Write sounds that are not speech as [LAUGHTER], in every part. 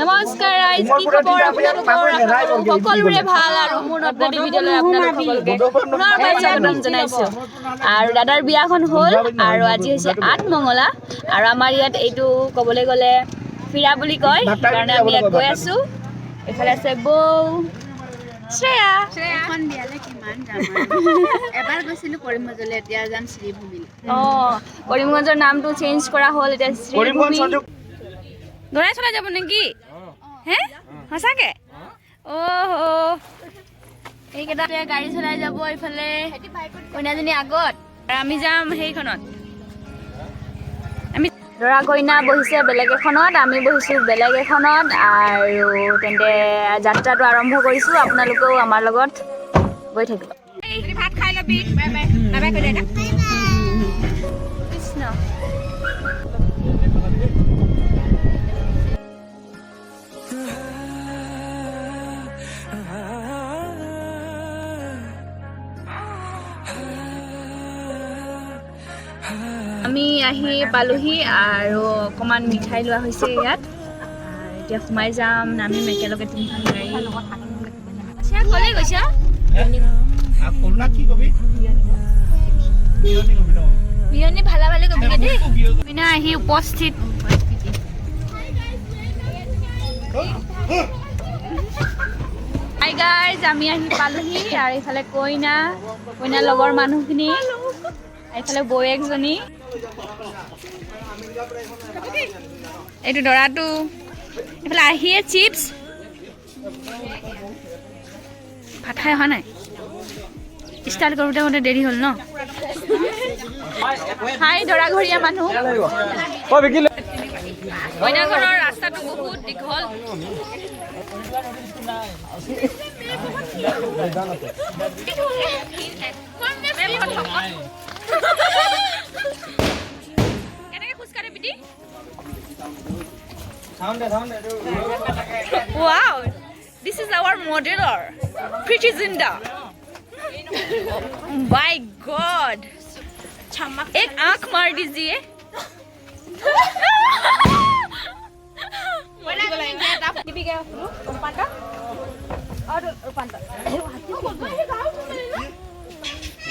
নমস্কাৰ ৰাইজ কি খবৰ আপোনালোকৰ সকলোৰে ভালো আৰু মোৰ নতুন ভিডিঅ'লৈ আপোনালোক সকলোকে পুনৰবাৰ স্বাগতম জনাইছোঁ। আৰু দাদাৰ বিয়াখন হ'ল আৰু আজি হৈছে আঠমঙলা আৰু আমাৰ ইয়াত এইটো ক'বলৈ গ'লে ফিৰা বুলি কয় সেইকাৰণে আমি ইয়াত গৈ আছোঁ। এইফালে আছে বৌ শ্ৰেয়া। এখন বিয়ালে কিমান [LAUGHS] এবাৰ গৈছিলো কৰিমগঞ্জলৈ এতিয়া যাম শ্ৰীভূমিলৈ। অঁ কৰিমগঞ্জৰ নামটো চেঞ্জ কৰা হ'ল এতিয়া শ্ৰীভূমি। দৰাই চলাই যাব নেকি? হে? সঁচাকে? অ' এইকেইটা গাড়ী চলাই যাব এইফালে। কইনাজনী আগত। আমি যাম সেইখনত। আমি দৰা কইনা বহিছে বেলেগ এখনত আমি বহিছোঁ বেলেগ এখনত আৰু তেন্তে যাত্ৰাটো আৰম্ভ কৰিছোঁ। আপোনালোকেও আমাৰ লগত গৈ থাকিব। ভাত খাই ল'বি। আমি আহি পালোহি আৰু অকণমান মিঠাই লোৱা হৈছে ইয়াত। এতিয়া সোমাই যাম নামিম একেলগে তিনিখন গাড়ী। আচ্ছা, ক'লে গৈছা? বিয়নী ভালে ভালে কবিগে দেই? বিনা আহি উপস্থিত। হাই গাইজ আমি আহি পালোহি আৰু এইফালে কইনা কইনাৰ লগৰ মানুহখিনি। এইফালে বৌয়েকজনী এইটো দৰাটো। এইফালে আহিয়ে চিপছ। ভাত খাই অহা নাই। ষ্টাৰ্ট কৰোঁতে কৰোঁতে দেৰি হ'ল ন? হাই দৰাঘৰীয়া মানুহ। কইনা ঘৰৰ ৰাস্তাটো বহুত দীঘল। Wow, this is our modeler, Pretty Zinda. My God. एक आंख मार दीजिए और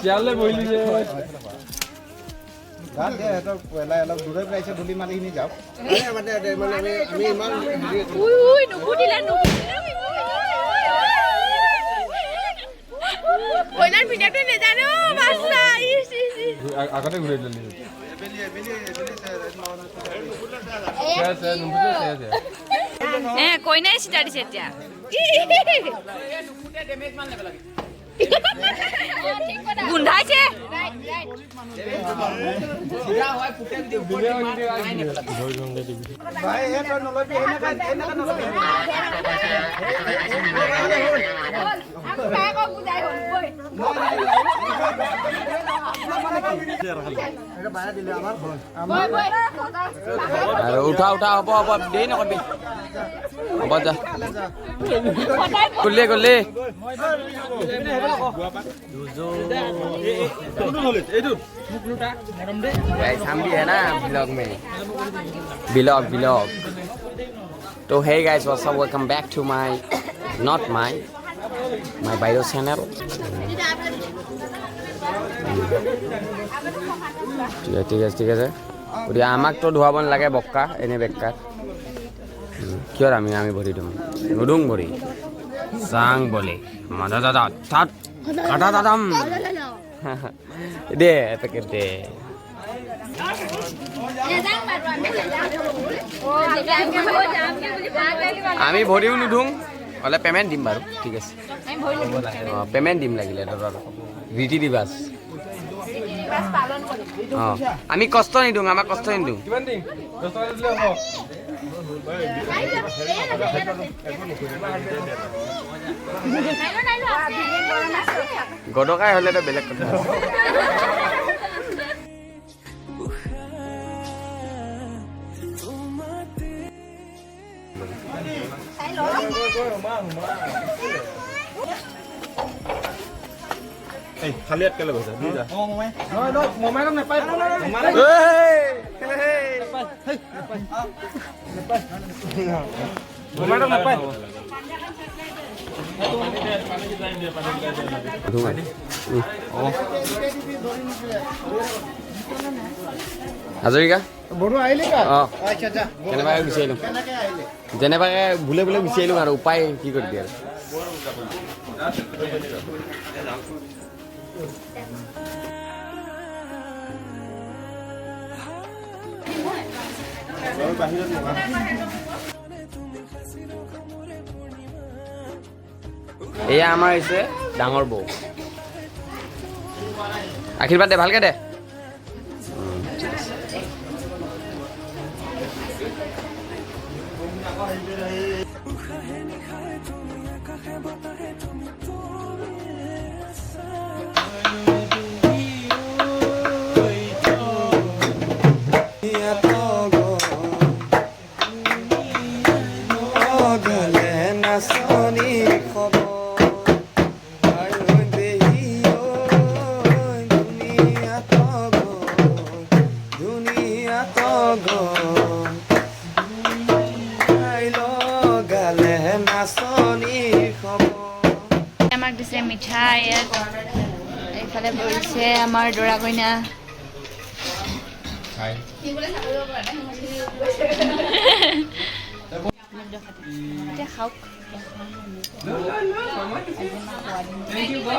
চিয়ালে বহিলি যে। যাক দে সিহঁতক পেলাই অলপ দূৰে পেলাইছে ধূলি মালিখিনি যাওক। মানে আমি আমি ইমান আগতে ঘূৰাই দিলি। কইনাই চিটা দিছে এতিয়া। গোন্ধাইছে ভাই এই তই নলবি এনেকা এনেকা নলবি এটা বায়া দিলে আমাৰ ভয় আৰু উঠা উঠা হ'ব হ'ব দেৰি নকৰিবি হ'ব যা কলে কলে চাম দিয়ে না ব্লগ ব্লগ তো hey guys what's up welcome back to my not my my বাইদেউ চেনেল ঠিক আছে ঠিক আছে গতিকে আমাকতো ধুৱাব নালাগে বক্কা এনে বেকাত কিয় আমি আমি ভৰি দিম নুদুং ভৰি। চাং বলে। মাদা দাদা, তাত কাটা দাদাম। দে, এপেকেট দে। আমি ভৰিও নুধুং, হ'লে পে'মেণ্ট দিম বাৰু, ঠিক আছে। অঁ পে'মেণ্ট দিম লাগিলে দাদা ৰীতি ৰিবাজ অঁ, আমি কষ্ট নিদিওঁ আমাক কষ্ট নিদিওঁ। গদকাই হ'লে এটা বেলেগ কথা। খালী ইয়াত কেলে গৈছে? নহয় নহয় নাপায়। মোমাইক নাপায় হাজৰিকা? বড়ো আহিলি কা? অঁ। আচ্ছা আচ্ছা। কেনেবাকৈ গুচি আহিলোঁ কেনেকে আহিলে? যেনেবাকৈ বোলে বোলে গুচি আহিলোঁ আৰু উপায় কি কৰি দিয়ে আৰু? এয়া আমাৰ হৈছে ডাঙৰ বৌ। আশীৰ্বাদ দে ভালকে দে।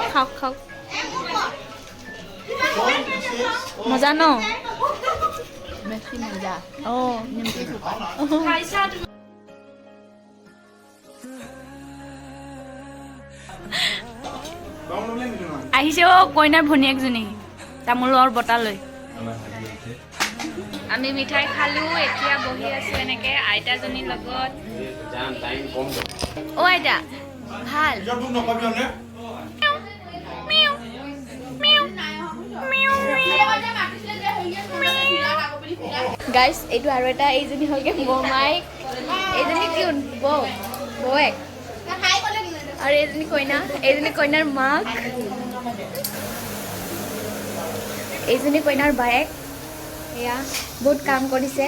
খাওক খাওক। মজা ন? অঁ আহিছে অ কইনাৰ ভনীয়েকজনী তামোলৰ বঁটা লৈ। আমি মিঠাই খালো এতিয়া বহি আছো এনেকে আইতাজনীৰ লগত। অ আইতা ভালো। গাইছ এইটো আৰু এটা এইজনী হ'লগে মমাইক এইজনী কোন বৌ বৌৱেক আৰু এইজনী কইনা এইজনী কইনাৰ মাক। এইজনী কইনাৰ বায়েক এয়া বহুত কাম কৰিছে।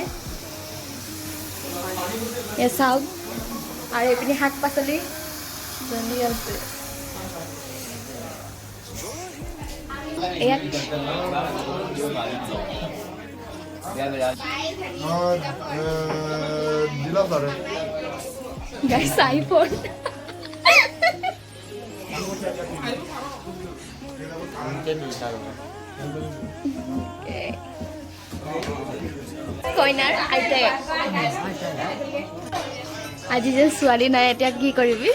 এয়া চাওক আৰু এইপিনে শাক পাচলি। জ্বলি আছে। ইয়াত কইনাৰ আইতাই। আজি যে ছোৱালী নাই এতিয়া কি কৰিবি?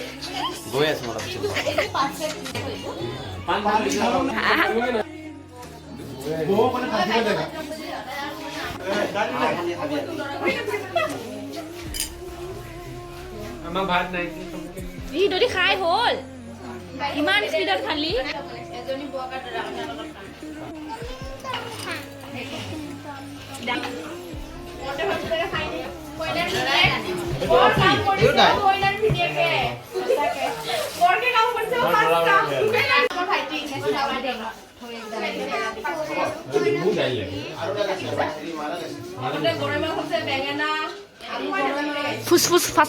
যদি খাই হ'ল। কিমান স্পীডত খালি? ফুচফুচ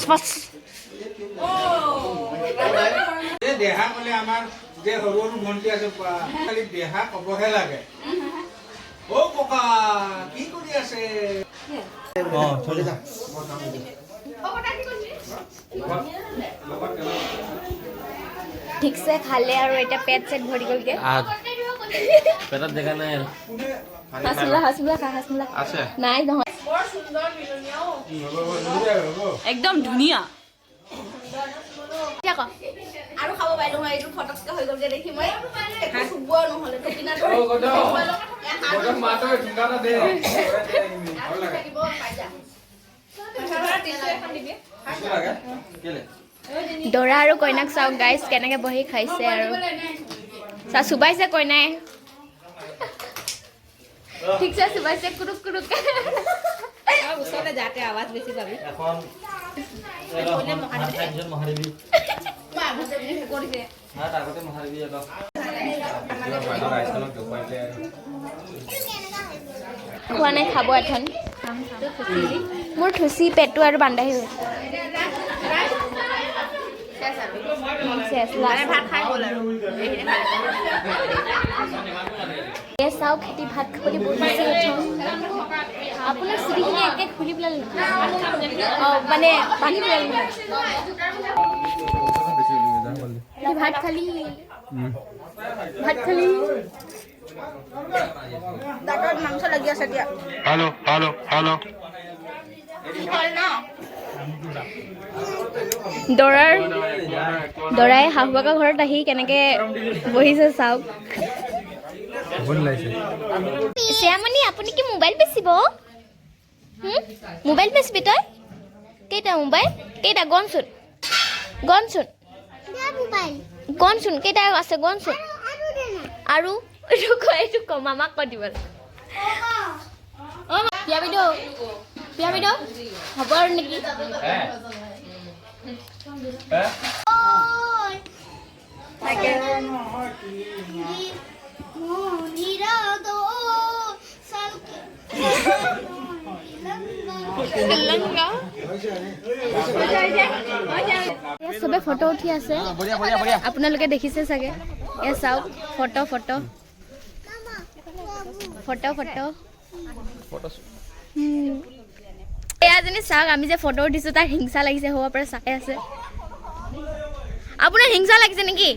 ফাচ এই দেহা ক'লে আমাৰ যে সৰু সৰু ভণ্টি আছে খালি দেহা ক'বহে লাগে। ঠিকছে খালে আৰু এতিয়া পেট চেট ভৰি গ'লগে। পেটত দেখা নাই। আৰু হাচমুলা হাচমুলা খা হাচমুলা আছে? নাই নহয় একদম ধুনীয়া। আৰু খাব পাৰিলো হয় এইটো ফটককে হৈ গ'লগে দেখি মই শুব নহ'লে টপিনাটো থাকিব পাই যা। দৰা আৰু কইনাক চাওক গাইজ কেনেকে বহি খাইছে আৰু। চা চুবাইছে কইনাই। ঠিকছে চুবাইছে কুৰুক কুৰুককে ওচৰতে যাতে আৱাজ বেছি পাবি। খোৱা নাই খাব এখন মোৰ থুচি পেটটো আৰু বান্ধাহি আৰু। এই চাওক খেতি ভাত খাবলৈ প্ৰথম আপোনাৰ চুলিখিনি একে খুলি পেলালে অঁ মানে বান্ধি পেলালে ভাত খালি ভাত খালি দাঁতত মাংস লাগি আছে দিয়া দৰাৰ দৰাই শাহুৱেকৰ ঘৰত আহি কেনেকে বহিছে চাওক শ্যামণি আপুনি কি মোবাইল বেচিব? মোবাইল বেচিবি তই কেইটা মোবাইল কেইটা গণচোন গণচোন গণচোন কেইটা আছে? গণচোন আৰু? এইটো কয় এইটো ক মামাক কৈ দিব অঁ বাইদেউ বাইদেউ হ'ব আৰু নেকি? এয়া চবে ফটো উঠি আছে। আপোনালোকে দেখিছে চাগে? এয়া চাওক ফটো ফটো। Photo photo. এয়াজনী চাওক আমি যে ফটো উঠিছো তাৰ হিংসা লাগিছে হ'ব পাৰে চাই আছে। আপোনাৰ হিংসা লাগিছে নেকি?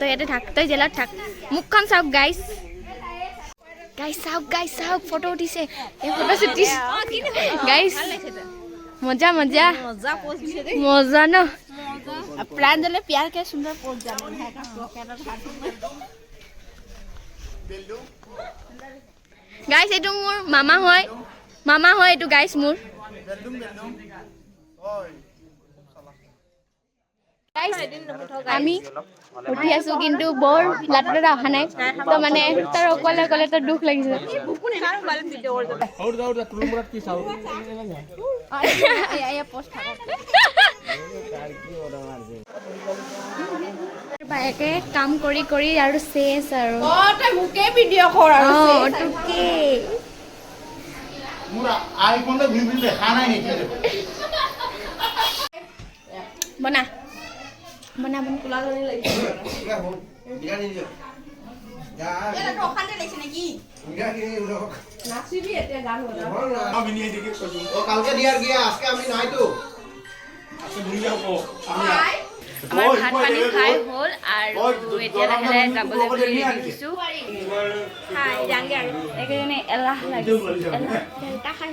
তই ইয়াতে থাক তই জেলত থাক। মুখখন চাওক গাইছ গাইছ চাওক গাইছ চাওক ফটো উঠিছে। এই ফটো গাইছ মজা মজা। মজা না? পিয়াৰকে সুন্দৰ পোজ জানে গাইছ এইটো মোৰ মামা হয়। মামা হয় এইটো গাইছ মোৰ। আমি উঠি আছো কিন্তু বৰ লাটতে অহা নাই। তো মানে তাৰ অকলে অকলে তাৰ দুখ লাগিছে। বায়েকে কাম কৰি কৰি আৰু চেচ আৰু। মোকে ভিডিঅ' কৰ অ তোকে। মোৰ আইফোনটো ঘূৰি দেখা নাই নেকি? বনা। হ'ল বিৰা নিদিয় যা লাগিছে। আমি আমাৰ ভাত পানী খাই হ'ল আৰু এতিয়া লাহে লাহে যাবলৈ বুলি ৰেডি আৰু একেজনে এলাহ লাগিছে এলাহ খাই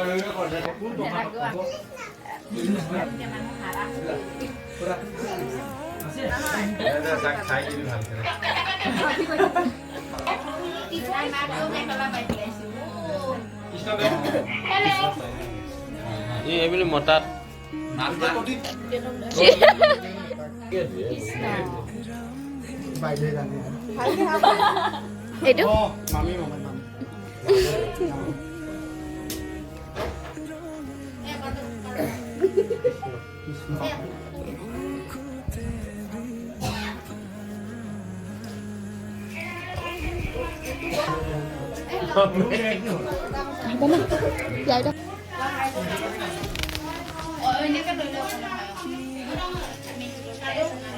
হৈ আছে পাৰি এনে এইবুলি মতাত এইটো মামি 哎，等等，来着。Oh, ini kan udah mulai. Ini kan udah mulai.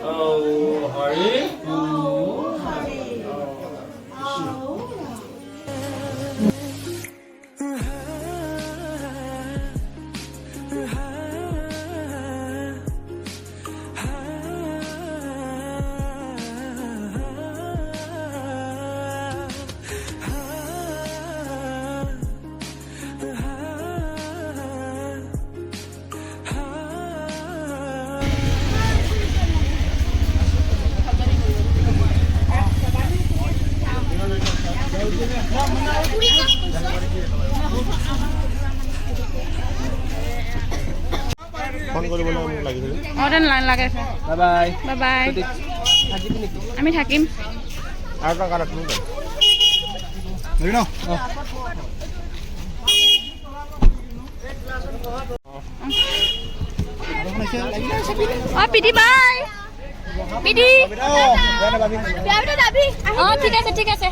দে আশীৰ্বাদ ভালকে যাব লাগে ফোন কৰিবলৈ মোক লাগিছিলে অঁ তেন লাগে বাই বাই বাই বাই আমি থাকিম। আৰু এটা কাৰ্ড তুমি ধৰি ন অঁ। PT bye. পিটি। অঁ ঠিক আছে ঠিক আছে।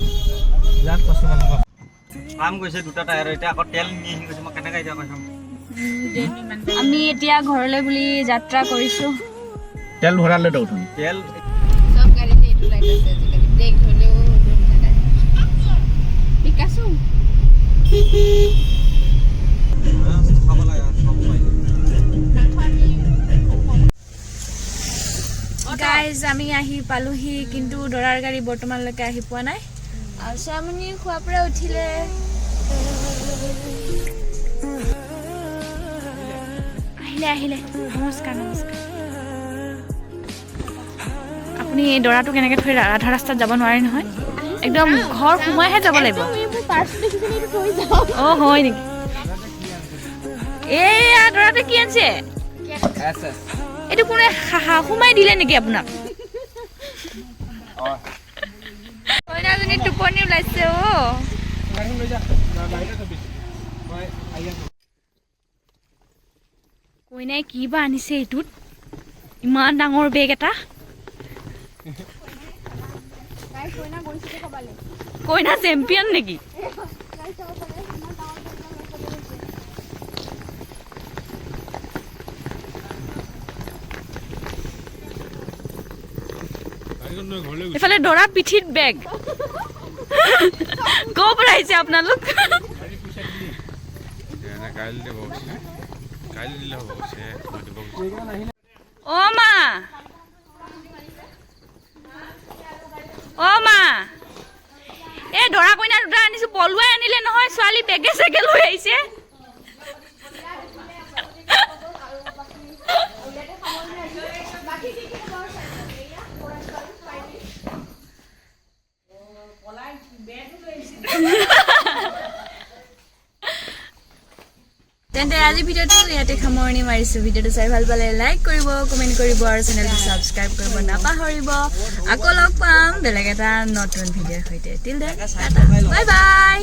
বাপৰে কাম গৈছে দুটা টায়াৰ এতিয়া আকৌ তেল নি আহি গৈছে মই কেনেকৈ এতিয়া কৈছোঁ? আমি এতিয়া ঘৰলৈ বুলি যাত্ৰা কৰিছোঁ। তেল ভৰালে দৌৰ তেল চব গাড়ীতে এইটো লাইট আছে আজিকালি ব্ৰেক ধৰিলেও পাৰি গাইজ আমি আহি পালোহি কিন্তু দৰাৰ গাড়ী বৰ্তমানলৈকে আহি পোৱা নাই। খোৱাৰ পৰা উঠিলে। আহিলে আহিলে নমস্কাৰ নমস্কাৰ। আপুনি এই দৰাটো কেনেকৈ থৈ আধা ৰাস্তাত যাব নোৱাৰে নহয়। একদম ঘৰ সোমাইহে যাব লাগিব। অঁ হয় নেকি? এয়া দৰাটো কি আনিছে? এইটো কোনে হা- হা- সোমাই দিলে নেকি আপোনাক? ওলাইছে অ কইনাই কি বা আনিছে এইটোত? ইমান ডাঙৰ বেগ এটা। কইনা চেম্পিয়ন নেকি? এইফালে দৰা পিঠিত বেগ পৰা আহিছে আপোনালোক অ মা। অ মা। এই দৰা কইনা দুটা আনিছো, পলুৱাই আনিলে নহয়, ছোৱালী বেগে চেগে লৈ আহিছে। তেন্তে আজি ভিডিঅ'টো ইয়াতে সামৰণি মাৰিছোঁ। ভিডিঅ'টো চাই ভালো পালে লাইক কৰিব কমেণ্ট কৰিব আৰু চেনেলটো ছাবস্ক্ৰাইব কৰিব নাপাহৰিব। আকৌ লগ পাম। বেলেগ এটা নতুন ভিডিঅ'ৰ সৈতে। Bye bye